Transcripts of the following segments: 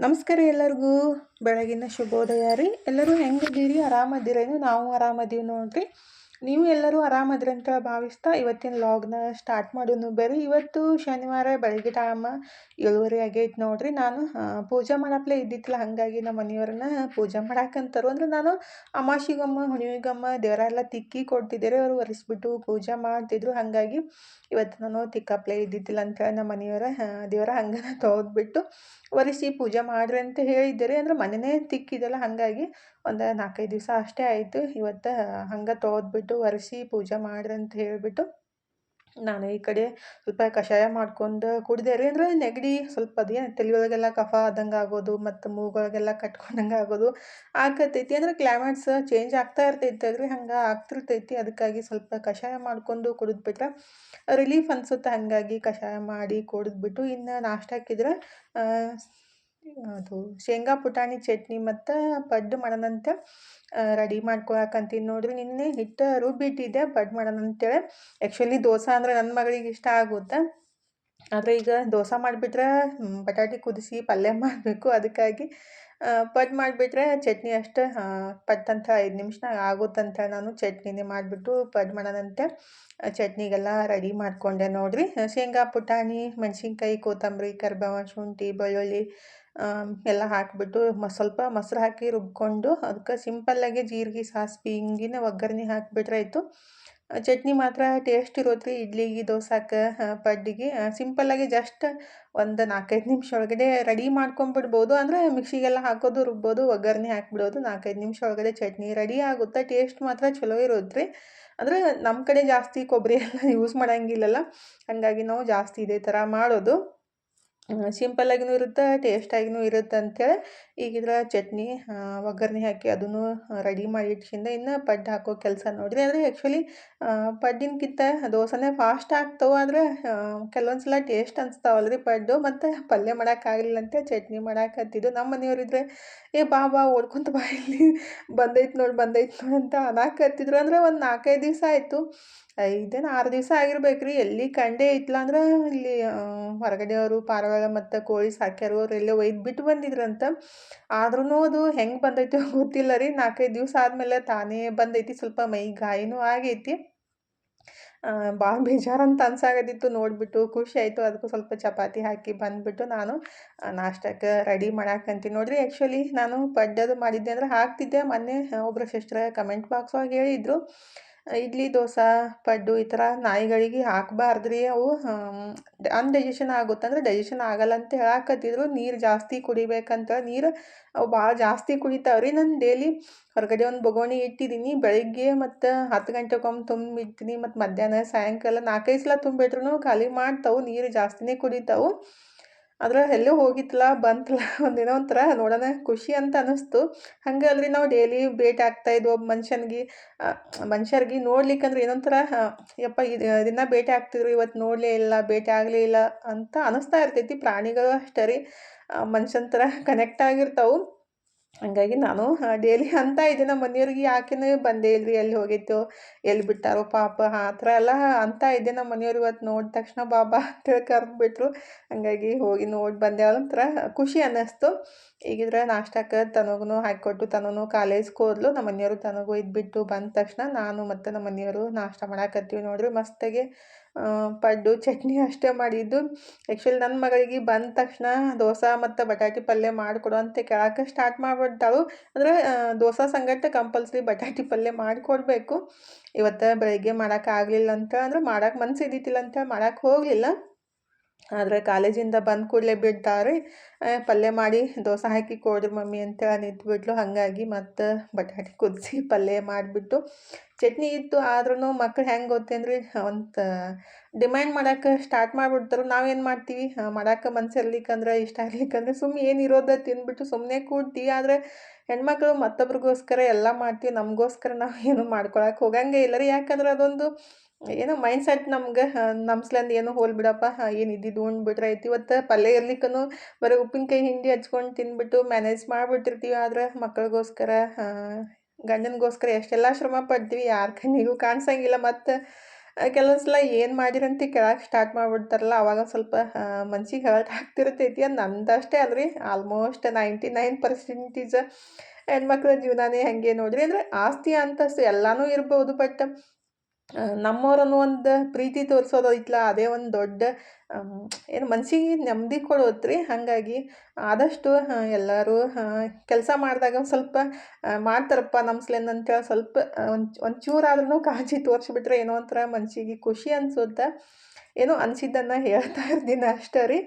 ನಮಸ್ಕಾರ ಎಲ್ಲರಿಗೂ. ಬೆಳಗಿನ ಶುಭೋದಯ ರೀ. ಎಲ್ಲರೂ ಹೆಂಗಿದ್ದೀರಿ? ಆರಾಮದಿರೇನು ನಾವು ಆರಾಮದೀವಿ ನೋಡ್ರಿ. ನೀವು ಎಲ್ಲರೂ ಆರಾಮದ್ರಿ ಅಂತ ಭಾವಿಸ್ತಾ ಇವತ್ತಿನ ಲಾಗ್ನ ಸ್ಟಾರ್ಟ್ ಮಾಡೋನು ಬರ್ರಿ ಇವತ್ತು ಶನಿವಾರ ಬೆಳಗ್ಗೆ ಟೈಮ್ ಏಳುವರೆ ಆಗೈತೆ ನೋಡ್ರಿ. ನಾನು ಪೂಜೆ ಮಾಡಪ್ಲೆ ಇದ್ದಿತ್ತಲ್ಲ, ಹಾಗಾಗಿ ನಮ್ಮ ಮನೆಯವ್ರನ್ನ ಪೂಜೆ ಮಾಡಾಕಂತಾರು ಅಂದ್ರೆ ನಾನು ಅಮಾಸಿಗಮ್ಮ, ಹುಣ್ಣಿಮೆಗಮ್ಮ ದೇವರೆಲ್ಲ ತಿಕ್ಕಿ ಕೊಡ್ತಿದ್ದಾರೆ. ಅವರು ಒರೆಸ್ಬಿಟ್ಟು ಪೂಜೆ ಮಾಡ್ತಿದ್ರು. ಹಾಗಾಗಿ ಇವತ್ತು ನಾನು ತಿಕ್ಕಪ್ಲೆ ಇದ್ದಿದ್ದಿಲ್ಲ ಅಂತೇಳಿ ನಮ್ಮ ಮನೆಯವರ ದೇವರ ಹಂಗನ ತೊಗೊದ್ಬಿಟ್ಟು ಒರೆಸಿ ಪೂಜೆ ಮಾಡ್ರಿ ಅಂತ ಹೇಳಿದ್ದಾರೆ. ಅಂದ್ರೆ ಮನೆಯೇ ತಿಕ್ಕಿದಲ್ಲ ಹಾಗಾಗಿ ಒಂದು ನಾಲ್ಕೈದು ದಿವಸ ಅಷ್ಟೇ ಆಯಿತು. ಇವತ್ತು ಹಂಗೆ ತೊಳೆದ್ಬಿಟ್ಟು ಒರೆಸಿ ಪೂಜೆ ಮಾಡ್ರಿ ಅಂತ ಹೇಳಿಬಿಟ್ಟು ನಾನು ಈ ಕಡೆ ಸ್ವಲ್ಪ ಕಷಾಯ ಮಾಡ್ಕೊಂಡು ಕುಡಿದೆ ರೀ. ಅಂದ್ರೆ ನೆಗಡಿ ಸ್ವಲ್ಪ ಅದೇ ತಲೆ ಒಳಗೆಲ್ಲ ಕಫ ಆದಂಗೆ ಆಗೋದು ಮತ್ತು ಮೂಗೊಳಗೆಲ್ಲ ಕಟ್ಕೊಂಡಂಗೆ ಆಗೋದು ಆಗತೈತಿ. ಅಂದ್ರೆ ಕ್ಲೈಮೇಟ್ಸ್ ಚೇಂಜ್ ಆಗ್ತಾ ಇರ್ತೈತೆ ಅಲ್ರಿ ಹಂಗೆ ಆಗ್ತಿರ್ತೈತಿ. ಅದಕ್ಕಾಗಿ ಸ್ವಲ್ಪ ಕಷಾಯ ಮಾಡ್ಕೊಂಡು ಕುಡಿದ್ಬಿಟ್ರೆ ರಿಲೀಫ್ ಅನ್ಸುತ್ತೆ. ಹಾಗಾಗಿ ಕಷಾಯ ಮಾಡಿ ಕುಡಿದ್ಬಿಟ್ಟು ಇನ್ನು ನಾಷ್ಟಕ್ಕಿದ್ರೆ ಆ, ಅದು ಶೇಂಗಾ, ಪುಟಾಣಿ, ಚಟ್ನಿ ಮತ್ತು ಪಡ್ಡು ಮಾಡೋಣಂತ ರೆಡಿ ಮಾಡ್ಕೊಳಕಂತೀನಿ ನೋಡಿರಿ. ನಿನ್ನೆ ಹಿಟ್ಟು ರುಬ್ಬಿಟ್ಟಿದ್ದೆ ಪಡ್ಡು ಮಾಡೋಣ ಅಂತೇಳಿ ಆ್ಯಕ್ಚುಲಿ ದೋಸೆ ಅಂದ್ರೆ ನನ್ನ ಮಗಳಿಗೆ ಇಷ್ಟ ಆಗುತ್ತೆ ಆದರೆ ಈಗ ದೋಸೆ ಮಾಡಿಬಿಟ್ರೆ ಬಟಾಟಿ ಕುದಿಸಿ ಪಲ್ಯ ಮಾಡಬೇಕು. ಅದಕ್ಕಾಗಿ ಪಡ್ ಮಾಡಿಬಿಟ್ರೆ ಚಟ್ನಿ ಅಷ್ಟು ಪಟ್ ಅಂತ ಐದು ನಿಮಿಷನಾಗ ಆಗುತ್ತಂತ ನಾನು ಚಟ್ನಿನೇ ಮಾಡಿಬಿಟ್ಟು ಪಡ್ ಮಾಡೋಣಂತೆ ಚಟ್ನಿಗೆಲ್ಲ ರೆಡಿ ಮಾಡಿಕೊಂಡೆ ನೋಡಿರಿ. ಶೇಂಗಾ, ಪುಟಾಣಿ, ಮೆಣಸಿನ್ಕಾಯಿ, ಕೊತ್ತಂಬರಿ ಕರ್ಬೇವ ಶುಂಠಿ, ಬೆಳ್ಳುಳ್ಳಿ ಎಲ್ಲ ಹಾಕಿಬಿಟ್ಟು ಮ, ಸ್ವಲ್ಪ ಮೊಸರು ಹಾಕಿ ರುಬ್ಕೊಂಡು ಅದಕ್ಕೆ ಸಿಂಪಲ್ಲಾಗಿ ಜೀರಿಗೆ, ಸಾಸ್ವೆ, ಹಿಂಗಿನ ಒಗ್ಗರಣೆ ಹಾಕಿಬಿಟ್ರೆ ಆಯಿತು. ಚಟ್ನಿ ಮಾತ್ರ ಟೇಸ್ಟ್ ಇರೋತ್ರಿ ಇಡ್ಲಿಗೆ ದೋಸಾಕ್ಕೆ ಪಡ್ಡಿಗೆ ಸಿಂಪಲ್ಲಾಗಿ ಜಸ್ಟ್ ಒಂದು ನಾಲ್ಕೈದು ನಿಮಿಷ ಒಳಗಡೆ ರೆಡಿ ಮಾಡ್ಕೊಂಬಿಡ್ಬೋದು. ಅಂದರೆ ಮಿಕ್ಸಿಗೆಲ್ಲ ಹಾಕೋದು, ರುಬ್ಬೋದು, ಒಗ್ಗರಣೆ ಹಾಕಿಬಿಡೋದು, ನಾಲ್ಕೈದು ನಿಮಿಷ ಒಳಗಡೆ ಚಟ್ನಿ ರೆಡಿ ಆಗುತ್ತೆ. ಟೇಸ್ಟ್ ಮಾತ್ರ ಚಲೋ ಇರೋದ್ರಿ. ಅಂದರೆ ನಮ್ಮ ಕಡೆ ಜಾಸ್ತಿ ಕೊಬ್ಬರಿ ಎಲ್ಲ ಯೂಸ್ ಮಾಡೋಂಗಿಲ್ಲಲ್ಲ. ಹಾಗಾಗಿ ನಾವು ಜಾಸ್ತಿ ಇದೇ ಥರ ಮಾಡೋದು. ಸಿಂಪಲ್ಲಾಗಿನೂ ಇರುತ್ತೆ, ಟೇಸ್ಟಾಗಿನೂ ಇರುತ್ತೆ ಅಂಥೇಳಿ ಈಗ ಇದರ ಚಟ್ನಿ ಒಗ್ಗರಣೆ ಹಾಕಿ ಅದನ್ನು ರೆಡಿ ಮಾಡಿ ಇಟ್ಕಿಂದ ಇನ್ನು ಪಡ್ಡು ಹಾಕೋ ಕೆಲಸ ನೋಡಿದೆ. ಅಂದರೆ ಆ್ಯಕ್ಚುಲಿ ಪಡ್ಡಿನಕ್ಕಿಂತ ದೋಸೆನೇ ಫಾಸ್ಟ್ ಆಗ್ತವೆ, ಆದರೆ ಕೆಲವೊಂದು ಸಲ ಟೇಸ್ಟ್ ರೀ ಪಡ್ಡು. ಮತ್ತು ಪಲ್ಯ ಮಾಡೋಕ್ಕಾಗಲಿಲ್ಲ ಅಂತ ಚಟ್ನಿ ಮಾಡಾಕತ್ತಿದ್ದು ನಮ್ಮ ಮನೆಯವರಿದ್ರೆ ಏ ಬಾ ಬಾ, ಓಡ್ಕೊಂತ ಬಾ, ಇಲ್ಲಿ ಬಂದೈತೆ ನೋಡಿ ಬಂದೈತೆ ನೋಡಿ ಅಂತ ಅನಾಕತ್ತಿದ್ರು ಅಂದರೆ ಒಂದು ನಾಲ್ಕೈದು ದಿವಸ ಆಯಿತು. ಐದೇನು ಆರು ದಿವಸ ಆಗಿರ್ಬೇಕು ರೀ ಎಲ್ಲಿ ಕಂಡೇ ಇತ್ತಲ್ಲ ಅಂದ್ರೆ ಇಲ್ಲಿ ಹೊರಗಡೆ ಹೊರಗಡೆಯವರು, ಪಾರಿವಾಳ ಮತ್ತು ಕೋಳಿ ಸಾಕ್ಯಾರು ಅವ್ರು ಎಲ್ಲೋ ಒಯ್ದು ಬಿಟ್ಟು ಬಂದಿದ್ರಂತ. ಆದ್ರೂ ಅದು ಹೆಂಗೆ ಬಂದೈತೆ ಗೊತ್ತಿಲ್ಲ ರೀ. ನಾಲ್ಕೈದು ದಿವಸ ಆದಮೇಲೆ ತಾನೇ ಬಂದೈತಿ. ಸ್ವಲ್ಪ ಮೈ ಗಾಯನೂ ಆಗೈತಿ. ಭಾಳ ಬೇಜಾರಂತ ಅನ್ಸಾಗತ್ತಿತ್ತು ನೋಡಿಬಿಟ್ಟು ಖುಷಿ ಆಯಿತು. ಅದಕ್ಕೂ ಸ್ವಲ್ಪ ಚಪಾತಿ ಹಾಕಿ ಬಂದುಬಿಟ್ಟು ನಾನು ನಾಷ್ಟಕ್ಕೆ ರೆಡಿ ಮಾಡಾಕಂತೀನಿ ನೋಡಿರಿ. ಆ್ಯಕ್ಚುಲಿ ನಾನು ಪಡ್ಡದು ಮಾಡಿದ್ದೆ ಅಂದ್ರೆ ಹಾಕ್ತಿದ್ದೆ. ಮೊನ್ನೆ ಒಬ್ಬರು ಸಿಸ್ಟ್ರ ಕಮೆಂಟ್ ಬಾಕ್ಸ್ ಒಳಗೆ ಹೇಳಿದ್ರು. ಇಡ್ಲಿ, ದೋಸೆ, ಪಡ್ಡು ಈ ಥರ ನಾಯಿಗಳಿಗೆ ಹಾಕಬಾರ್ದ್ರಿ ಅವು. ಅನ್ಡೈಜೆಷನ್ ಆಗುತ್ತೆ ಅಂದರೆ ಡೈಜೆಷನ್ ಆಗಲ್ಲ ಅಂತ ಹೇಳಾಕತ್ತಿದ್ರು. ನೀರು ಜಾಸ್ತಿ ಕುಡಿಬೇಕಂತ ನೀರು ಅವು ಭಾಳ ಜಾಸ್ತಿ ಕುಡಿತಾವ್ರಿ. ನಾನು ಡೈಲಿ ಹೊರಗಡೆ ಒಂದು ಬೊಗೋಣಿ ಇಟ್ಟಿದ್ದೀನಿ. ಬೆಳಿಗ್ಗೆ ಮತ್ತು ಹತ್ತು ಗಂಟೆಗೊಮ್ಮೆ ತುಂಬಿಡ್ತೀನಿ ಮತ್ತು ಮಧ್ಯಾಹ್ನ ಸಾಯಂಕಾಲ ನಾಲ್ಕೈದು ಸಲ ತುಂಬಿಟ್ರು ಖಾಲಿ ಮಾಡ್ತಾವೆ. ನೀರು ಜಾಸ್ತಿನೇ ಕುಡಿತಾವೆ. ಆದ್ರೆ ಎಲ್ಲೋ ಹೋಗಿತ್ತಲ್ಲ ಬಂತಲ್ಲ ಒಂದೇನೋ ಒಂಥರ ನೋಡೋಣ, ಖುಷಿ ಅಂತ ಅನ್ನಿಸ್ತು. ಹಂಗೆ ಅಲ್ರಿ ನಾವು ಡೈಲಿ ಭೇಟಿ ಆಗ್ತಾ ಇದ್ವು, ಒಬ್ಬ ಮನುಷ್ಯನ್ಗೆ ಮನುಷ್ಯರ್ಗೆ ನೋಡ್ಲಿಕ್ಕಂದ್ರೆ ಏನೊಂಥರ ಯಪ್ಪ ಇದು ದಿನ ಭೇಟಿ ಆಗ್ತಿದ್ರು, ಇವತ್ತು ನೋಡಲೇ ಇಲ್ಲ, ಭೇಟಿ ಆಗಲೇ ಇಲ್ಲ ಅಂತ ಅನಿಸ್ತಾ ಇರ್ತೈತಿ. ಪ್ರಾಣಿಗಳು ಅಷ್ಟೇ ರೀ ಮನುಷ್ಯನ ಥರ ಕನೆಕ್ಟ್ ಆಗಿರ್ತಾವೆ. ಹಂಗಾಗಿ ನಾನು ಡೈಲಿ ಅಂತ ಇದ್ದೆ ನಮ್ಮ ಮನೆಯವ್ರಿಗೆ ಯಾಕೆನೂ ಬಂದೇ ಇಲ್ರಿ. ಎಲ್ಲಿ ಹೋಗಿತ್ತು ಎಲ್ಲಿ ಬಿಟ್ಟಾರೋ ಪಾಪ, ಆ ಥರ ಎಲ್ಲ ಅಂತ ಇದ್ದೆ ನಮ್ಮ ಮನೆಯವ್ರು ಇವತ್ತು ನೋಡಿದ ತಕ್ಷಣ ಬಾಬಾ ಅಂತೇಳಿ ಕರೆದ್ಬಿಟ್ರು. ಹಂಗಾಗಿ ಹೋಗಿ ನೋಡಿ ಬಂದೆ. ಒಂಥರ ಖುಷಿ ಅನ್ನಿಸ್ತು. ಈಗಿದ್ರೆ ನಾಷ್ಟಕ್ಕೆ ತನಗೂ ಹಾಕಿಕೊಟ್ಟು ತನೂ ಕಾಲೇಜ್ಗೆ ಹೋದ್ಲು. ನಮ್ಮ ಮನೆಯವರು ತನಗೂ ಇದ್ಬಿಟ್ಟು ಬಂದ ತಕ್ಷಣ ನಾನು ಮತ್ತು ನಮ್ಮ ಮನೆಯವರು ನಾಷ್ಟ ಮಾಡಾಕತ್ತೀವಿ ನೋಡ್ರಿ. ಮಸ್ತಾಗಿ ಪಡ್ಡು, ಚಟ್ನಿ ಅಷ್ಟೇ ಮಾಡಿದ್ದು. ಆ್ಯಕ್ಚುಲಿ ನನ್ನ ಮಗಳಿಗೆ ಬಂದ ತಕ್ಷಣ ದೋಸೆ ಮತ್ತು ಬಟಾಟಿ ಪಲ್ಯ ಮಾಡಿಕೊಡು ಅಂತ ಕೇಳಕ್ಕೆ ಸ್ಟಾರ್ಟ್ ಮಾಡಿಬಿಡ್ತಾಳು ಅಂದರೆ ದೋಸೆ ಸಂಗಟ ಕಂಪಲ್ಸರಿ ಬಟಾಟಿ ಪಲ್ಯ ಮಾಡಿಕೊಡ್ಬೇಕು. ಇವತ್ತು ಬೆಳಗ್ಗೆ ಮಾಡೋಕ್ಕಾಗಲಿಲ್ಲ ಅಂತ ಅಂದ್ರೆ ಮಾಡೋಕೆ ಮನ್ಸು ಇದ್ದಿತ್ತಿಲ್ಲ ಅಂತ ಮಾಡೋಕೆ ಹೋಗಲಿಲ್ಲ. ಆದರೆ ಕಾಲೇಜಿಂದ ಬಂದ ಕೂಡಲೇ ಬಿಡ್ತಾರೆ. ಪಲ್ಯ ಮಾಡಿ ದೋಸೆ ಹಾಕಿ ಕೊಡ್ರಿ ಮಮ್ಮಿ ಅಂತೇಳಿ ನಿಂತ್ಬಿಟ್ಲು ಹಾಗಾಗಿ ಮತ್ತು ಬಟಾಟೆ ಕುದಿಸಿ ಪಲ್ಯ ಮಾಡಿಬಿಟ್ಟು ಚಟ್ನಿ ಇತ್ತು. ಆದ್ರೂ ಮಕ್ಳು ಹೆಂಗೆ ಗೊತ್ತೇನ್ರಿ ಒಂದು ಡಿಮ್ಯಾಂಡ್ ಮಾಡೋಕೆ ಸ್ಟಾರ್ಟ್ ಮಾಡಿಬಿಡ್ತಾರೆ. ನಾವೇನು ಮಾಡ್ತೀವಿ? ಮಾಡೋಕೆ ಮನಸ್ಸಿರ್ಲಿಕ್ಕಂದ್ರೆ ಇಷ್ಟ ಇರ್ಲಿಕ್ಕಂದ್ರೆ ಸುಮ್ಮನೆ ಏನಿರೋದ ತಿಂದ್ಬಿಟ್ಟು ಸುಮ್ಮನೆ ಕೂಡ್ತೀವಿ. ಆದರೆ ಹೆಣ್ಮಕ್ಳು ಮತ್ತೊಬ್ರಿಗೋಸ್ಕರ ಎಲ್ಲ ಮಾಡ್ತೀವಿ. ನಮಗೋಸ್ಕರ ನಾವು ಏನು ಮಾಡ್ಕೊಳಕ್ಕೆ ಹೋಗಂಗೆ ಇಲ್ಲ ರೀ. ಯಾಕಂದ್ರೆ ಅದೊಂದು ಏನೋ ಮೈಂಡ್ ಸೆಟ್ ನಮ್ಗೆ ನಮ್ಸ್ಲಂದು ಏನೋ ಹೋಲ್ ಬಿಡಪ್ಪ ಏನು ಇದ್ದಿದ್ದು ಉಂಡ್ಬಿಟ್ರೆ ಐತಿ ಇವತ್ತು ಪಲ್ಯ ಇರ್ಲಿಕ್ಕೂ ಬರೀ ಉಪ್ಪಿನಕಾಯಿ ಹಿಂಡಿ ಹಚ್ಕೊಂಡು ತಿನ್ಬಿಟ್ಟು ಮ್ಯಾನೇಜ್ ಮಾಡಿಬಿಟ್ಟಿರ್ತೀವಿ. ಆದ್ರೆ ಮಕ್ಕಳಿಗೋಸ್ಕರ ಗಂಡನಿಗೋಸ್ಕರ ಎಷ್ಟೆಲ್ಲ ಶ್ರಮ ಪಡ್ತೀವಿ, ಯಾರ ಕಣ್ಣಿಗೂ ಕಾಣಿಸಂಗಿಲ್ಲ. ಮತ್ತು ಕೆಲವೊಂದು ಸಲ ಏನು ಮಾಡಿರಂತ ಕೇಳಕ್ಕೆ ಸ್ಟಾರ್ಟ್ ಮಾಡಿಬಿಡ್ತಾರಲ್ಲ, ಅವಾಗ ಸ್ವಲ್ಪ ಮನ್ಸಿಗೆ ಹರ್ಟ್ ಆಗ್ತಿರ್ತೈತಿ. ಅದು ನಂದಷ್ಟೇ ಅಲ್ರಿ. ಆಲ್ಮೋಸ್ಟ್ ನೈಂಟಿ ನೈನ್ ಪರ್ಸೆಂಟೇಜ್ ಹೆಣ್ಮಕ್ಳ ಜೀವನನೇ ಹಾಗೆ ನೋಡ್ರಿ. ಅಂದರೆ ಆಸ್ತಿ ಅಂತಸ್ತು ಎಲ್ಲನೂ ಇರ್ಬೋದು ಬಟ್ ನಮ್ಮವ್ರನ್ನು ಒಂದು ಪ್ರೀತಿ ತೋರಿಸೋದು ಐತ್ಲ ಅದೇ ಒಂದು ದೊಡ್ಡ ಏನು ಮನ್ಸಿಗೆ ನೆಮ್ಮದಿ ಕೊಡೋದು ರೀ ಹಾಗಾಗಿ ಆದಷ್ಟು ಎಲ್ಲರೂ ಕೆಲಸ ಮಾಡಿದಾಗ ಸ್ವಲ್ಪ ಮಾಡ್ತಾರಪ್ಪ ನಮ್ಮ ಅಂತೇಳಿ ಸ್ವಲ್ಪ ಒಂದು ಒಂಚೂರಾದ್ರೂ ಕಾಳಜಿ ತೋರಿಸ್ಬಿಟ್ರೆ ಏನೋ ಒಂಥರ ಮನಸ್ಸಿಗೆ ಖುಷಿ ಅನ್ಸುತ್ತೆ. ಏನೋ ಅನಿಸಿದ್ದನ್ನು ಹೇಳ್ತಾ ಇರ್ತೀನಿ ಅಷ್ಟೇ ರೀ.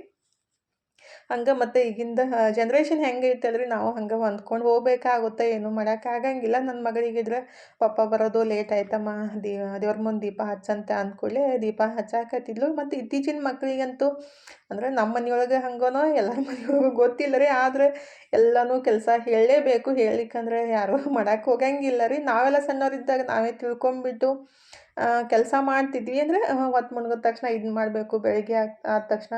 ಹಂಗೆ ಮತ್ತು ಈಗಿಂದ ಜನ್ರೇಷನ್ ಹೆಂಗೆ ಐತಲ್ರಿ ನಾವು ಹಂಗೆ ಹೊಂದ್ಕೊಂಡು ಹೋಗ್ಬೇಕಾಗುತ್ತೆ, ಏನು ಮಾಡೋಕ್ಕಾಗಂಗಿಲ್ಲ ನನ್ನ ಮಗಳಿಗಿದ್ರೆ ಪಪ್ಪ, ಬರೋದು ಲೇಟ್ ಆಯ್ತಮ್ಮ, ದೀ, ದೇವ್ರ ಮುಂದೆ ದೀಪ ಹಚ್ಚಂತ ಅಂದ್ಕೂಡ್ಲೆ ದೀಪ ಹಚ್ಚಾಕತ್ತಿದ್ಲು. ಮತ್ತು ಇತ್ತೀಚಿನ ಮಕ್ಕಳಿಗಂತೂ ಅಂದ್ರೆ ನಮ್ಮ ಮನೆಯೊಳಗೆ ಹಂಗೋ ಎಲ್ಲರ ಮನೆಯೊಳಗೂ ಗೊತ್ತಿಲ್ಲ ರೀ. ಆದರೆ ಎಲ್ಲನೂ ಕೆಲಸ ಹೇಳಲೇಬೇಕು. ಹೇಳಿಕಂದ್ರೆ ಯಾರೂ ಮಾಡೋಕ್ಕೆ ಹೋಗಂಗಿಲ್ಲ ರೀ. ನಾವೆಲ್ಲ ಸಣ್ಣವರಿದ್ದಾಗ ನಾವೇ ತಿಳ್ಕೊಂಬಿಟ್ಟು ಕೆಲಸ ಮಾಡ್ತಿದ್ವಿ ಅಂದರೆ ಹೊತ್ತು ಮುಣ್ಗಿದ ತಕ್ಷಣ ಇದು ಮಾಡಬೇಕು ಬೆಳಗ್ಗೆ ಆದ ತಕ್ಷಣ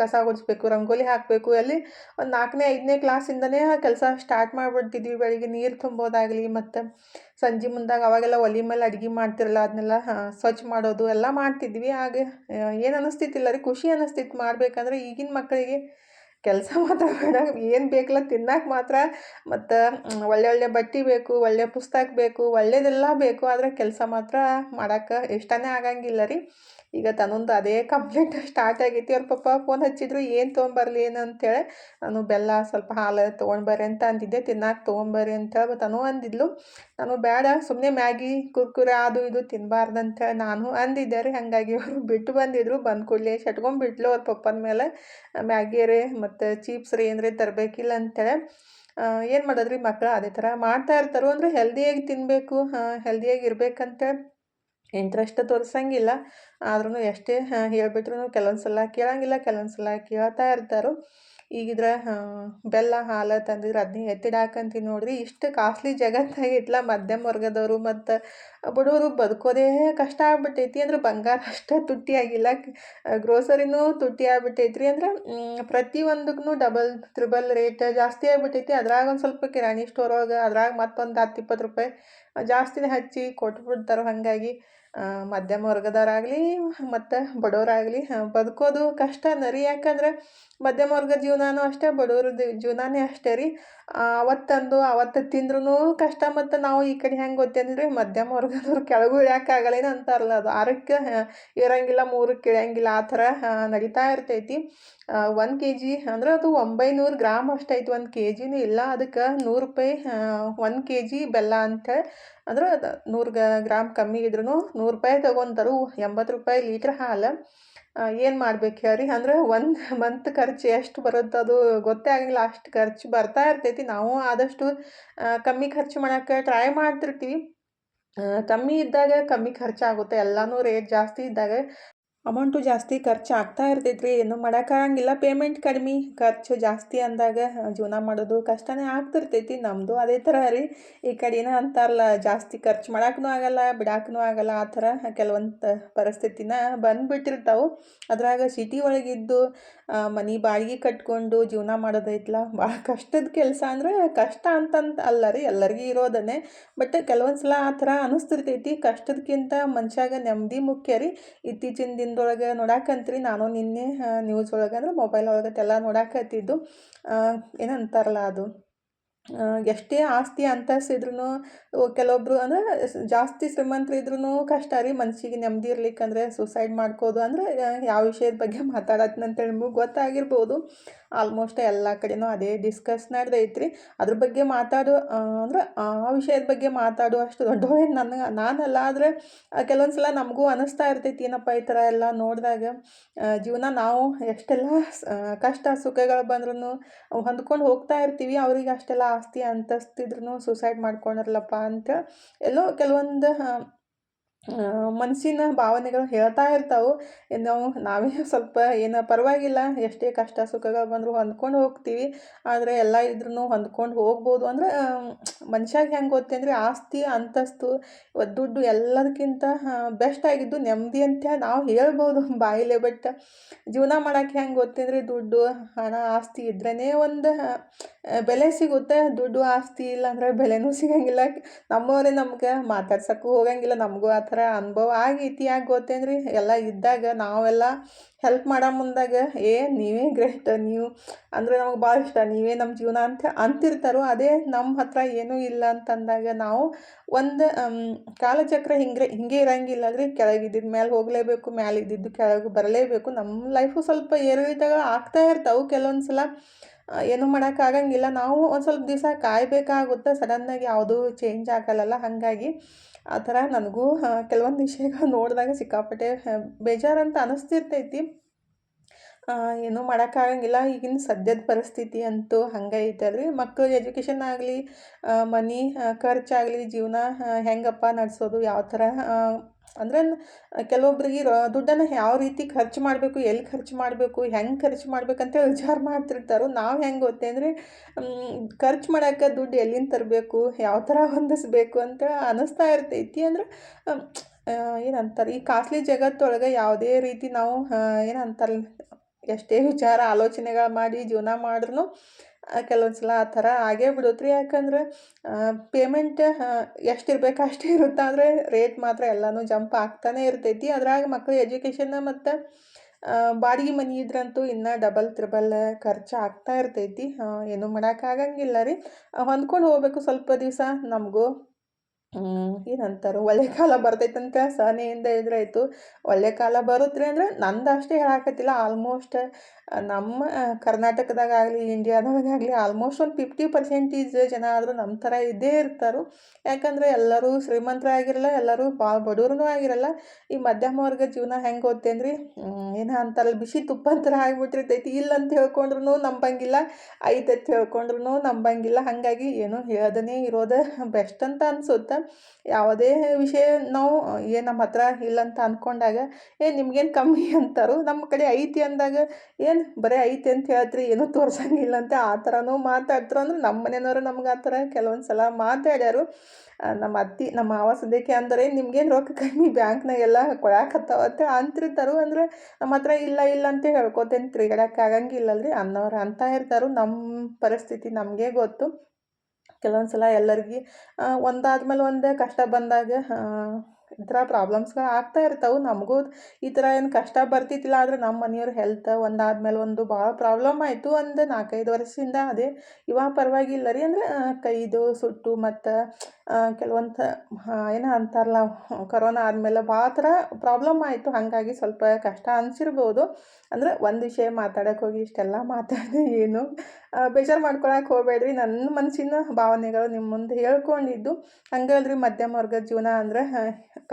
ಕಸ ಗುಡಿಸ್ಬೇಕು, ರಂಗೋಲಿ ಹಾಕಬೇಕು, ಅಲ್ಲಿ ಒಂದು ನಾಲ್ಕನೇ, ಐದನೇ ಕ್ಲಾಸಿಂದನೇ ಕೆಲಸ ಸ್ಟಾರ್ಟ್ ಮಾಡಿಬಿಡ್ತಿದ್ವಿ. ಬೆಳಿಗ್ಗೆ ನೀರು ತುಂಬೋದಾಗಲಿ ಮತ್ತು ಸಂಜೆ ಮುಂದಾಗ ಅವಾಗೆಲ್ಲ ಒಲೆ ಮೇಲೆ ಅಡುಗೆ ಮಾಡ್ತಿರಲ್ಲ ಅದನ್ನೆಲ್ಲ ಸ್ವಚ್ಛ ಮಾಡೋದು ಎಲ್ಲ ಮಾಡ್ತಿದ್ವಿ. ಹಾಗೆ ಏನು ಅನ್ನಿಸ್ತಿತ್ತಿಲ್ಲ ರೀ, ಖುಷಿ ಅನ್ನಿಸ್ತಿತ್ತು ಮಾಡಬೇಕಂದ್ರೆ ಈಗಿನ ಮಕ್ಕಳಿಗೆ ಕೆಲಸ ಮಾತ್ರ ಬೇಡ ಏನು ಬೇಕಲ್ಲ ತಿನ್ನಕ್ಕೆ ಮಾತ್ರ. ಮತ್ತು ಒಳ್ಳೆ ಒಳ್ಳೆ ಬಟ್ಟೆ ಬೇಕು, ಒಳ್ಳೆ ಪುಸ್ತಕ ಬೇಕು ಒಳ್ಳೆಯದೆಲ್ಲ ಬೇಕು. ಆದರೆ ಕೆಲಸ ಮಾತ್ರ ಮಾಡಕ್ಕೆ ಇಷ್ಟನೇ ಆಗಂಗಿಲ್ಲ ರೀ. ಈಗ ತನ್ನೊಂದು ಅದೇ ಕಂಪ್ಲೇಂಟ್ ಸ್ಟಾರ್ಟ್ ಆಗೈತಿ ಅವ್ರ ಪಪ್ಪ ಫೋನ್ ಹಚ್ಚಿದ್ರು, ಏನು ತೊಗೊಂಬರ್ಲಿ, ಏನು? ಅಂತೇಳಿ. ನಾನು ಬೆಲ್ಲ ಸ್ವಲ್ಪ ಹಾಲು ತೊಗೊಂಡ್ಬರ್ರಿ ಅಂತ ಅಂದಿದ್ದೆ. ತಿನ್ನಕ್ಕೆ ತೊಗೊಂಬರ್ರಿ ಅಂತೇಳಿ ತನೂ ಅಂದಿದ್ಲು. ನಾನು ಬೇಡ ಸುಮ್ಮನೆ ಮ್ಯಾಗಿ, ಕುರ್ಕುರೆ, ಅದು ಇದು ತಿನ್ನಬಾರ್ದಂತ ನಾನು ಅಂದಿದ್ದೆ ರೀ. ಹಾಗಾಗಿ ಅವರು ಬಿಟ್ಟು ಬಂದಿದ್ರು. ಬಂದು ಕೂಡಲೇ ಶಟ್ಕೊಂಡ್ಬಿಟ್ಲು ಅವ್ರ ಪಪ್ಪನ ಮೇಲೆ. ಮ್ಯಾಗಿ ರೀ, ಮತ್ತು ಚೀಪ್ಸ್ ರೀ, ಏನರೇ ತರಬೇಕಿಲ್ಲ ಅಂತೇಳಿ. ಏನು ಮಾಡೋದ್ರಿ ಮಕ್ಕಳು ಅದೇ ಥರ ಮಾಡ್ತಾ ಇರ್ತಾರೋ. ಅಂದರೆ ಹೆಲ್ದಿಯಾಗಿ ತಿನ್ನಬೇಕು ಹೆಲ್ದಿಯಾಗಿ ಇರಬೇಕಂತ ಇಂಟ್ರೆಸ್ಟ್ ತೋರಿಸಂಗಿಲ್ಲ. ಆದ್ರೂ ಎಷ್ಟೇ ಹೇಳ್ಬಿಟ್ರು ಕೆಲವೊಂದು ಸಲ ಕೇಳಂಗಿಲ್ಲ, ಕೆಲವೊಂದು ಸಲ ಕೇಳ್ತಾ ಇರ್ತಾರೆ. ಈಗಿದ್ರೆ ಬೆಲ್ಲ, ಹಾಲು ತಂದಿದ್ರೆ ಅದನ್ನೇ ಎತ್ತಿಡಾಕಂತೀನಿ ನೋಡ್ರಿ. ಇಷ್ಟು ಕಾಸ್ಟ್ಲಿ ಜಗತ್ತಾಗೈತ್ಲ ಮಧ್ಯಮ ವರ್ಗದವರು ಮತ್ತು ಬಡವರು ಬದುಕೋದೇ ಕಷ್ಟ ಆಗ್ಬಿಟ್ಟೈತಿ ಅಂದ್ರೆ ಬಂಗಾರ ಅಷ್ಟೇ ತುಟ್ಟಿ ಆಗಿಲ್ಲ. ಗ್ರೋಸರಿನೂ ತುಟ್ಟಿ ಆಗ್ಬಿಟ್ಟೈತ್ರಿ ಅಂದ್ರೆ ಪ್ರತಿಯೊಂದಕ್ಕೂ ಡಬಲ್, ತ್ರಿಬಲ್ ರೇಟ್ ಜಾಸ್ತಿ ಆಗ್ಬಿಟ್ಟೈತಿ. ಅದ್ರಾಗ ಒಂದು ಸ್ವಲ್ಪ ಕಿರಾಣಿ ಸ್ಟೋರ್ ಒಳಗೆ ಅದ್ರಾಗ ಮತ್ತೊಂದು ಹತ್ತು ಇಪ್ಪತ್ತು ರೂಪಾಯಿ ಜಾಸ್ತಿನೇ ಹಚ್ಚಿ ಕೊಟ್ಬಿಡ್ತಾರೆ ಹಾಗಾಗಿ. ಮಧ್ಯಮ ವರ್ಗದವರಾಗಲಿ, ಮತ್ತು ಬಡವರಾಗಲಿ ಬದುಕೋದು ಕಷ್ಟ ರೀ. ಯಾಕಂದ್ರೆ ಮಧ್ಯಮ ವರ್ಗ ಜೀವನನೂ ಅಷ್ಟೇ ಬಡವ್ರ ಜೀವನನೇ ಅಷ್ಟೇ ರೀ. ಅವತ್ತಂದು, ಅವತ್ತು ತಿಂದ್ರೂ ಕಷ್ಟ ಮತ್ತು ನಾವು ಈ ಕಡೆ ಹೆಂಗೆ ಗೊತ್ತಂದ್ರೆ ಮಧ್ಯಮ ವರ್ಗದವ್ರು ಕೆಳಗೂ ಇಳಿಯೋಕ್ಕಾಗಲ್ಲ ಏನು ಅಂತಾರಲ್ಲ ಅದು. ಆರಕ್ಕೆ ಇರಂಗಿಲ್ಲ ಮೂರಕ್ಕೆ ಇಳಿಯಂಗಿಲ್ಲ ಆ ಥರ ನಡೀತಾ ಇರ್ತೈತಿ. ಒಂದು ಕೆ ಜಿ ಅಂದ್ರೆ ಅದು ಒಂಬೈನೂರು ಗ್ರಾಮ್ ಅಷ್ಟೈತು ಒಂದು ಕೆ ಜಿನೂ ಇಲ್ಲ. ಅದಕ್ಕೆ ನೂರು ರೂಪಾಯಿ ಒಂದು ಕೆ ಜಿ ಬೆಲ್ಲ ಅಂತ. ಅಂದ್ರೆ ಅದು ನೂರು ಗ್ರಾಮ್ ಕಮ್ಮಿ ಇದ್ರೂ ನೂರು ರೂಪಾಯಿ ತೊಗೊತಾರೆ, ಎಂಬತ್ತು ರೂಪಾಯಿ ಲೀಟ್ರ್ ಹಾಲು. ಏನು ಮಾಡ್ಬೇಕು ಹೇಳ್ರಿ? ಅಂದ್ರೆ ಒಂದು ಮಂತ್ ಖರ್ಚು ಎಷ್ಟು ಬರುತ್ತೆ ಅದು ಗೊತ್ತೇ ಆಗಿಲ್ಲ. ಅಷ್ಟು ಖರ್ಚು ಬರ್ತಾ ಇರ್ತೈತಿ. ನಾವು ಆದಷ್ಟು ಕಮ್ಮಿ ಖರ್ಚು ಮಾಡೋಕ್ಕೆ ಟ್ರೈ ಮಾಡ್ತಿರ್ತೀವಿ. ಕಮ್ಮಿ ಇದ್ದಾಗ ಕಮ್ಮಿ ಖರ್ಚಾಗುತ್ತೆ. ಎಲ್ಲನೂ ರೇಟ್ ಜಾಸ್ತಿ ಇದ್ದಾಗ ಅಮೌಂಟು ಜಾಸ್ತಿ ಖರ್ಚು ಆಗ್ತಾ ಇರ್ತೈತ್ರಿ ಏನು ಮಾಡೋಕ್ಕಾಗಂಗಿಲ್ಲ ಪೇಮೆಂಟ್ ಕಡಿಮೆ ಖರ್ಚು ಜಾಸ್ತಿ ಅಂದಾಗ ಜೀವನ ಮಾಡೋದು ಕಷ್ಟನೇ ಆಗ್ತಿರ್ತೈತಿ. ನಮ್ಮದು ಅದೇ ಥರ ರೀ. ಈ ಕಡೆನ ಅಂತಾರಲ್ಲ, ಜಾಸ್ತಿ ಖರ್ಚು ಮಾಡೋಕ್ಕೂ ಆಗಲ್ಲ ಬಿಡಾಕೂ ಆಗಲ್ಲ. ಆ ಥರ ಕೆಲವೊಂದು ಪರಿಸ್ಥಿತಿನ ಬಂದುಬಿಟ್ಟಿರ್ತಾವೆ. ಅದ್ರಾಗ ಸಿಟಿ ಒಳಗಿದ್ದು ಮನೆ ಬಾಡಿಗೆ ಕಟ್ಕೊಂಡು ಜೀವನ ಮಾಡೋದೈತಲ್ಲ ಭಾಳ ಕಷ್ಟದ ಕೆಲಸ ಅಂದರೆ ಕಷ್ಟ ಅಂತಂತ ಅಲ್ಲ ರೀ, ಎಲ್ಲರಿಗೂ ಇರೋದನ್ನೇ. ಬಟ್ ಕೆಲವೊಂದು ಸಲ ಆ ಥರ ಅನ್ನಿಸ್ತಿರ್ತೈತಿ ಕಷ್ಟದಕ್ಕಿಂತ ಮನುಷ್ಯಾಗ ನೆಮ್ಮದಿ ಮುಖ್ಯ ರೀ. ಇತ್ತೀಚಿನ ದಿನದೊಳಗೆ ನೋಡಾಕಂತ್ರಿ. ನಾನು ನಿನ್ನೆ ನ್ಯೂಸ್ ಒಳಗೆ ಅಂದ್ರೆ ಮೊಬೈಲ್ ಒಳಗೆ ಎಲ್ಲ ನೋಡಾಕತ್ತಿದ್ದು. ಏನಂತಾರಲ್ಲ ಅದು? ಎಷ್ಟೇ ಆಸ್ತಿ ಅಂತಸ್ತಿದ್ರೂ ಕೆಲವೊಬ್ಬರು ಅಂದ್ರೆ ಜಾಸ್ತಿ ಶ್ರೀಮಂತರು ಕಷ್ಟ ರೀ. ಮನ್ಸಿಗೆ ನೆಮ್ಮದಿ ಇರ್ಲಿಕ್ಕಂದ್ರೆ ಸೂಸೈಡ್ ಮಾಡ್ಕೋದು ಅಂದ್ರೆ ಯಾವ ವಿಷಯದ ಬಗ್ಗೆ ಮಾತಾಡತ್ನಂತೇಳಿ ನಿಮಗೆ ಗೊತ್ತಾಗಿರ್ಬೋದು. ಆಲ್ಮೋಸ್ಟ್ ಎಲ್ಲ ಕಡೆನೂ ಅದೇ ಡಿಸ್ಕಸ್ ನಡೆದೈತ್ರಿ. ಅದ್ರ ಬಗ್ಗೆ ಮಾತಾಡೋ ಅಂದ್ರೆ ಆ ವಿಷಯದ ಬಗ್ಗೆ ಮಾತಾಡೋ ಅಷ್ಟು ದೊಡ್ಡ ನನಗೆ ನಾನಲ್ಲ ಆದರೆ ಕೆಲವೊಂದು ಸಲ ನಮಗೂ ಅನಿಸ್ತಾ ಇರ್ತೈತಿ, ಏನಪ್ಪ ಈ ಥರ ಎಲ್ಲ ನೋಡಿದಾಗ. ಜೀವನ ನಾವು ಎಷ್ಟೆಲ್ಲ ಕಷ್ಟ ಸುಖಗಳು ಬಂದ್ರೂ ಹೊಂದ್ಕೊಂಡು ಹೋಗ್ತಾ ಇರ್ತೀವಿ ಅವ್ರಿಗೆ ಅಷ್ಟೆಲ್ಲ ಆಸ್ತಿ ಅಂತಸ್ತಿದ್ರು ಸೂಸೈಡ್ ಮಾಡ್ಕೊಂಡ್ರಲ್ಲಪ್ಪ ಅಂತ. ಎಲ್ಲೋ ಕೆಲವೊಂದು ಮನಸ್ಸಿನ ಭಾವನೆಗಳು ಹೇಳ್ತಾ ಇರ್ತಾವೆ. ನಾವು ನಾವೇ ಸ್ವಲ್ಪ ಏನು ಪರವಾಗಿಲ್ಲ. ಎಷ್ಟೇ ಕಷ್ಟ ಸುಖಗಳು ಬಂದರೂ ಹೊಂದ್ಕೊಂಡು ಹೋಗ್ತೀವಿ. ಆದರೆ ಎಲ್ಲ ಇದ್ರೂ ಹೊಂದ್ಕೊಂಡು ಹೋಗ್ಬೋದು ಅಂದರೆ ಮನುಷ್ಯಾಗ ಹೆಂಗೆ ಗೊತ್ತೆ ಅಂದರೆ ಆಸ್ತಿ, ಅಂತಸ್ತು, ದುಡ್ಡು ಎಲ್ಲದಕ್ಕಿಂತ ಬೆಸ್ಟ್ ಆಗಿದ್ದು ನೆಮ್ಮದಿ ಅಂತ ನಾವು ಹೇಳ್ಬೋದು ಬಾಯಿಲೆ. ಬಟ್ ಜೀವನ ಮಾಡೋಕ್ಕೆ ಹೆಂಗೆ ಗೊತ್ತಂದರೆ ದುಡ್ಡು, ಹಣ, ಆಸ್ತಿ ಇದ್ರೇ ಒಂದು ಬೆಲೆ ಸಿಗುತ್ತೆ. ದುಡ್ಡು, ಆಸ್ತಿ ಇಲ್ಲ ಅಂದರೆ ಬೆಲೆನೂ ಸಿಗಂಗಿಲ್ಲ. ನಮ್ಮವರೇ ನಮ್ಗೆ ಮಾತಾಡ್ಸೋಕ್ಕೂ ಹೋಗಂಗಿಲ್ಲ. ನಮಗೂ ಆ ಥರ ಅನುಭವ ಆಗೈತಿ ಯಾಕೆ ಗೊತ್ತೇನ್ರಿ? ಎಲ್ಲ ಇದ್ದಾಗ ನಾವೆಲ್ಲ ಹೆಲ್ಪ್ ಮಾಡೋ ಮುಂದಾಗ, ಏ, ನೀವೇ ಗ್ರೇಟ್ ನೀವು. ಅಂದರೆ ನಮಗೆ ಭಾಳ ಇಷ್ಟ. ನೀವೇ ನಮ್ಮ ಜೀವನ ಅಂತ ಅಂತಿರ್ತಾರೋ, ಅದೇ ನಮ್ಮ ಹತ್ರ ಏನೂ ಇಲ್ಲ ಅಂತಂದಾಗ ನಾವು ಒಂದು ಕಾಲಚಕ್ರ ಹಿಂಗೆ ಹಿಂಗೆ ಇರಂಗಿಲ್ಲ ರೀ ಕೆಳಗಿದ್ದಿದ್ದು ಮೇಲೆ ಹೋಗಲೇಬೇಕು ಮೇಲೆ ಇದ್ದಿದ್ದು ಕೆಳಗೆ ಬರಲೇಬೇಕು. ನಮ್ಮ ಲೈಫು ಸ್ವಲ್ಪ ಏರಿಳಿತಗಳು ಆಗ್ತಾ ಇರ್ತಾವೆ. ಕೆಲವೊಂದು ಸಲ ಏನೂ ಮಾಡೋಕ್ಕಾಗಂಗಿಲ್ಲ ನಾವು ಒಂದು ಸ್ವಲ್ಪ ದಿವಸ ಕಾಯಬೇಕಾಗುತ್ತೆ. ಸಡನ್ನಾಗಿ ಯಾವುದೂ ಚೇಂಜ್ ಆಗಲ್ಲಲ್ಲ. ಹಾಗಾಗಿ ಆ ಥರ ನನಗೂ ಕೆಲವೊಂದು ವಿಷಯಗಳು ನೋಡಿದಾಗ ಸಿಕ್ಕಾಪಟ್ಟೆ ಬೇಜಾರಂತ ಅನ್ನಿಸ್ತಿರ್ತೈತಿ ಏನೂ ಮಾಡೋಕ್ಕಾಗಂಗಿಲ್ಲ. ಈಗಿನ ಸದ್ಯದ ಪರಿಸ್ಥಿತಿ ಅಂತೂ ಹಂಗೆ ಐತಲ್ರಿ. ಮಕ್ಕಳ ಎಜುಕೇಷನ್ ಆಗಲಿ ಮನಿ ಖರ್ಚಾಗಲಿ, ಜೀವನ ಹೆಂಗಪ್ಪ ನಡೆಸೋದು, ಯಾವ ಥರ ಅಂದರೆ ಕೆಲವೊಬ್ರಿಗೆ ದುಡ್ಡನ್ನು ಯಾವ ರೀತಿ ಖರ್ಚು ಮಾಡಬೇಕು, ಎಲ್ಲಿ ಖರ್ಚು ಮಾಡಬೇಕು, ಹೆಂಗೆ ಖರ್ಚು ಮಾಡ್ಬೇಕಂತ ವಿಚಾರ ಮಾಡ್ತಿರ್ತಾರೋ, ನಾವು ಹೆಂಗೆ ಗೊತ್ತೇ ಅಂದರೆ ಖರ್ಚು ಮಾಡೋಕ್ಕೆ ದುಡ್ಡು ಎಲ್ಲಿಂದ ತರಬೇಕು, ಯಾವ ಥರ ಹೊಂದಿಸ್ಬೇಕು ಅಂತ ಅನ್ನಿಸ್ತಾ ಇರ್ತೈತಿ ಅಂದ್ರೆ ಏನಂತಾರೆ, ಈ ಕಾಸ್ಟ್ಲಿ ಜಗತ್ತೊಳಗೆ ಯಾವುದೇ ರೀತಿ ನಾವು ಏನಂತಾರೆ ಎಷ್ಟೇ ವಿಚಾರ, ಆಲೋಚನೆಗಳು ಮಾಡಿ, ಜೀವನ ಮಾಡಿದ್ರು ಕೆಲವೊಂದು ಸಲ ಆ ಥರ ಆಗೇ ಬಿಡುತ್ತೆ ಯಾಕಂದ್ರೆ ಪೇಮೆಂಟ್ ಎಷ್ಟು ಇರಬೇಕು ಅಷ್ಟೇ ಇರುತ್ತೆ. ಆದರೆ ರೇಟ್ ಮಾತ್ರ ಎಲ್ಲನೂ ಜಂಪ್ ಆಗ್ತಾನೆ ಇರ್ತೈತಿ. ಅದ್ರಾಗ ಮಕ್ಕಳ ಎಜುಕೇಷನ್ನ ಮತ್ತು ಬಾಡಿಗೆ ಮನೆ ಇದ್ರಂತೂ ಇನ್ನೂ ಡಬಲ್ ತ್ರಿಬಲ್ ಖರ್ಚು ಆಗ್ತಾ ಇರ್ತೈತಿ. ಏನೂ ಮಾಡೋಕ್ಕಾಗಂಗಿಲ್ಲ ರೀ. ಹೊಂದ್ಕೊಂಡು ಹೋಗ್ಬೇಕು ಸ್ವಲ್ಪ ದಿವಸ ನಮಗೂ. ಏನಂತಾರೆ, ಒಳ್ಳೆ ಕಾಲ ಬರ್ತೈತಂತ ಸಹನೆಯಿಂದ ಇದ್ರಾಯ್ತು ಒಳ್ಳೆ ಕಾಲ ಬರುತ್ತೆ ಅಂದ್ರೆ ನಂದು ಅಷ್ಟೇ ಹೇಳಕತ್ತಿಲ್ಲ. ಆಲ್ಮೋಸ್ಟ್ ನಮ್ಮ ಕರ್ನಾಟಕದಾಗಲಿ ಇಂಡಿಯಾದಾಗಾಗಲಿ ಆಲ್ಮೋಸ್ಟ್ ಒಂದು ಫಿಫ್ಟಿ ಪರ್ಸೆಂಟೀಸ್ ಜನ ಆದರೂ ನಮ್ಮ ಥರ ಇದ್ದೇ ಇರ್ತಾರೆ. ಯಾಕಂದರೆ ಎಲ್ಲರೂ ಶ್ರೀಮಂತರು ಆಗಿರಲ್ಲ ಎಲ್ಲರೂ ಭಾಳ ಬಡವ್ರೂ ಆಗಿರಲ್ಲ. ಈ ಮಧ್ಯಮ ವರ್ಗ ಜೀವನ ಹೆಂಗೆ ಗೊತ್ತೇನ್ರಿ ಏನು ಅಂತಾರಲ್ಲ, ಬಿಸಿ ತುಪ್ಪ ಥರ ಆಗಿಬಿಟ್ಟಿರ್ತೈತಿ. ಇಲ್ಲ ಅಂತ ಹೇಳ್ಕೊಂಡ್ರು ನಂಬಂಗಿಲ್ಲ ಐತೆ ಅಂತ ಹೇಳ್ಕೊಂಡ್ರು ನಂಬಂಗಿಲ್ಲ. ಹಾಗಾಗಿ ಏನೋ ಹೇಳದೇ ಇರೋದು ಬೆಸ್ಟ್ ಅಂತ ಅನ್ಸುತ್ತೆ. ಯಾವುದೇ ವಿಷಯ ನಾವು ಏನು ನಮ್ಮ ಹತ್ರ ಇಲ್ಲ ಅಂತ ಅಂದ್ಕೊಂಡಾಗ ಏ, ನಿಮ್ಗೇನು ಕಮ್ಮಿ ಅಂತಾರೋ. ನಮ್ಮ ಕಡೆ ಐತಿ ಅಂದಾಗ, ಏನು ಬರೀ ಐತೆ ಅಂತ ಹೇಳ್ತ್ರಿ? ಏನೂ ತೋರ್ಸಂಗಿಲ್ಲ ಅಂತ ಆ ಥರನೂ ಮಾತಾಡ್ತಾರೆ ಅಂದ್ರೆ ನಮ್ಮ ಮನೆಯವರು ನಮ್ಗೆ ಆ ಥರ ಕೆಲವೊಂದು ಸಲ ಮಾತಾಡ್ಯಾರು ನಮ್ಮ ಅತ್ತಿ, ನಮ್ಮ ಮಾವ ಸದ್ಯಕ್ಕೆ ಅಂದರೆ ನಿಮ್ಗೇನು ರೊಕ್ಕ ಕಮ್ಮಿ ಬ್ಯಾಂಕ್ನಾಗೆಲ್ಲ ಅಂತ ಅಂತಿರ್ತಾರು ಅಂದರೆ ನಮ್ಮ ಹತ್ರ ಇಲ್ಲ ಇಲ್ಲ ಅಂತ ಹೇಳ್ಕೊತೇನೆ. ತಿರ್ಗಾಡಕ್ಕೆ ಆಗಂಗಿಲ್ಲಲ್ರಿ? ಅನ್ನೋರು ಅಂತ ಇರ್ತಾರೆ. ನಮ್ಮ ಪರಿಸ್ಥಿತಿ ನಮಗೆ ಗೊತ್ತು. ಕೆಲವೊಂದು ಸಲ ಎಲ್ಲರಿಗೆ ಒಂದಾದ್ಮೇಲೆ ಒಂದು ಕಷ್ಟ ಬಂದಾಗ ಈ ಥರ ಪ್ರಾಬ್ಲಮ್ಸ್ಗಳು ಆಗ್ತಾ ಇರ್ತಾವೆ. ನಮಗೂ ಈ ಥರ ಏನು ಕಷ್ಟ ಬರ್ತಿತ್ತಿಲ್ಲ ಆದರೆ ನಮ್ಮ ಮನೆಯವ್ರ ಹೆಲ್ತ್ ಒಂದಾದ್ಮೇಲೆ ಒಂದು ಭಾಳ ಪ್ರಾಬ್ಲಮ್ ಆಯಿತು. ಒಂದು ನಾಲ್ಕೈದು ವರ್ಷದಿಂದ ಅದೇ ಇವಾಗ ಪರವಾಗಿಲ್ಲ ರೀ. ಅಂದರೆ ಕೈದು, ಸುಟ್ಟು ಮತ್ತು ಕೆಲವೊಂದು ಏನೋ ಅಂತಾರಲ್ಲ, ಕರೋನಾ ಆದಮೇಲೆ ಭಾಳ ಥರ ಪ್ರಾಬ್ಲಮ್ ಆಯಿತು. ಹಾಗಾಗಿ ಸ್ವಲ್ಪ ಕಷ್ಟ ಅನಿಸಿರ್ಬೋದು. ಅಂದರೆ ಒಂದು ವಿಷಯ ಮಾತಾಡೋಕೆ ಹೋಗಿ ಇಷ್ಟೆಲ್ಲ ಮಾತಾಡಿದೆ ಏನು ಬೇಜಾರು ಮಾಡ್ಕೊಳಕ್ಕೆ ಹೋಗಬೇಡ್ರಿ. ನನ್ನ ಮನಸ್ಸಿನ ಭಾವನೆಗಳು ನಿಮ್ಮ ಮುಂದೆ ಹೇಳ್ಕೊಂಡಿದ್ದು. ಹಂಗಲ್ರಿ ಮಧ್ಯಮ ವರ್ಗದ ಜೀವನ ಅಂದರೆ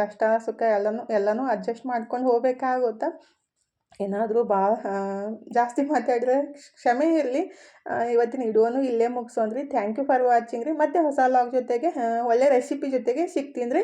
ಕಷ್ಟ, ಸುಖ ಎಲ್ಲನೂ ಎಲ್ಲನೂ ಅಡ್ಜಸ್ಟ್ ಮಾಡ್ಕೊಂಡು ಹೋಗ್ಬೇಕಾಗುತ್ತೆ? ಏನಾದರೂ ಭಾಳ ಜಾಸ್ತಿ ಮಾತಾಡಿದ್ರೆ ಕ್ಷಮೆ ಇರಲಿ ಇವತ್ತಿನ ಇಡೋನು ಇಲ್ಲೇ ಮುಗಿಸೋಣ್ರಿ ಥ್ಯಾಂಕ್ ಯು ಫಾರ್ ವಾಚಿಂಗ್ ರೀ. ಮತ್ತೆ ಹೊಸ ಲಾಗ್ ಜೊತೆಗೆ ಒಳ್ಳೆ ರೆಸಿಪಿ ಜೊತೆಗೆ ಸಿಗ್ತೀನಿ ರೀ.